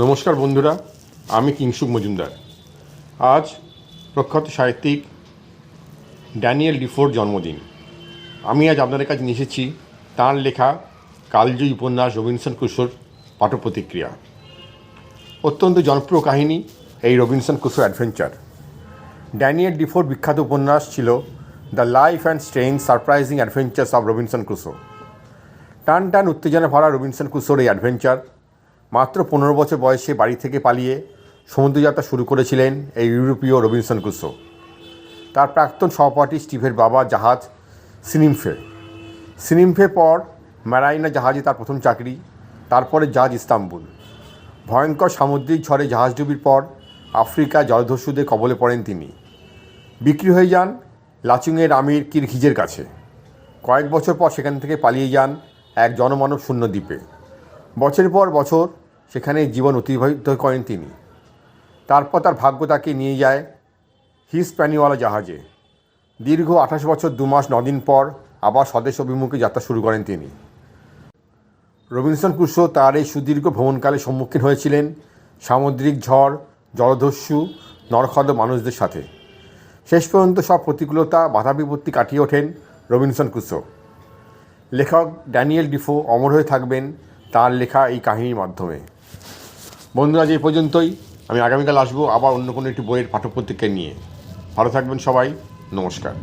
নমস্কার বন্ধুরা, আমি কিংসুক মজুমদার। আজ প্রখ্যাত সাহিত্যিক ড্যানিয়েল ডিফোর জন্মদিন। আমি আজ আপনাদের কাছে নিয়ে এসেছি তাঁর লেখা কালজয়ী উপন্যাস রবিনসন কুশোর পাঠ প্রতিক্রিয়া অত্যন্ত জনপ্রিয় কাহিনী এই Robinson Crusoe adventure Daniel Defoe বিখ্যাত উপন্যাস ছিল the life and strange surprising adventures of Robinson Crusoe টান টান উত্তেজনা ভরা রবিনসন ক্রুশোর এই অ্যাডভেঞ্চার মাত্র পনেরো বছর বয়সে বাড়ি থেকে পালিয়ে সমুদ্রযাত্রা শুরু করেছিলেন এই ইউরোপীয় রবিনসন ক্রুসো। তার প্রাক্তন সহপাঠী স্টিভের বাবা জাহাজ সিনিমফে সিনিমফে পর ম্যারাইনা জাহাজে তার প্রথম চাকরি, তারপরে জাহাজ ইস্তাম্বুল। ভয়ঙ্কর সামুদ্রিক ঝড়ে জাহাজ ডুবির পর আফ্রিকা জলদস্যুদের কবলে পড়েন তিনি। বিক্রি হয়ে যান লাচুংয়ের আমির কিরখিজের কাছে। কয়েক বছর পর সেখান থেকে পালিয়ে যান এক জনমানব শূন্য দ্বীপে বছরের পর বছর সেখানে জীবন অতিবাহিত করেন তিনি। তারপর তার ভাগ্য তাকে নিয়ে যায় হিসপ্যানিওয়ালা জাহাজে। দীর্ঘ আঠাশ বছর দু মাস নদিন পর আবার স্বদেশ অভিমুখে যাত্রা শুরু করেন তিনি। রবিনসন ক্রুশো তার এই সুদীর্ঘ ভ্রমণকালে সম্মুখীন হয়েছিলেন সামুদ্রিক ঝড়, জলদস্যু, নরখদ মানুষদের সাথে। শেষ পর্যন্ত সব প্রতিকূলতা, বাধা বিপত্তি কাটিয়ে ওঠেন রবিনসন ক্রুশো লেখক ড্যানিয়েল ডিফো অমর হয়ে থাকবেন তার লেখা এই কাহিনীর মাধ্যমে। বন্ধুরা যে পর্যন্তই। আমি আগামীকাল আসব আবার অন্য কোনো একটি বইয়ের পাঠ্যপত্রিকা নিয়ে। ভালো থাকবেন সবাই। নমস্কার।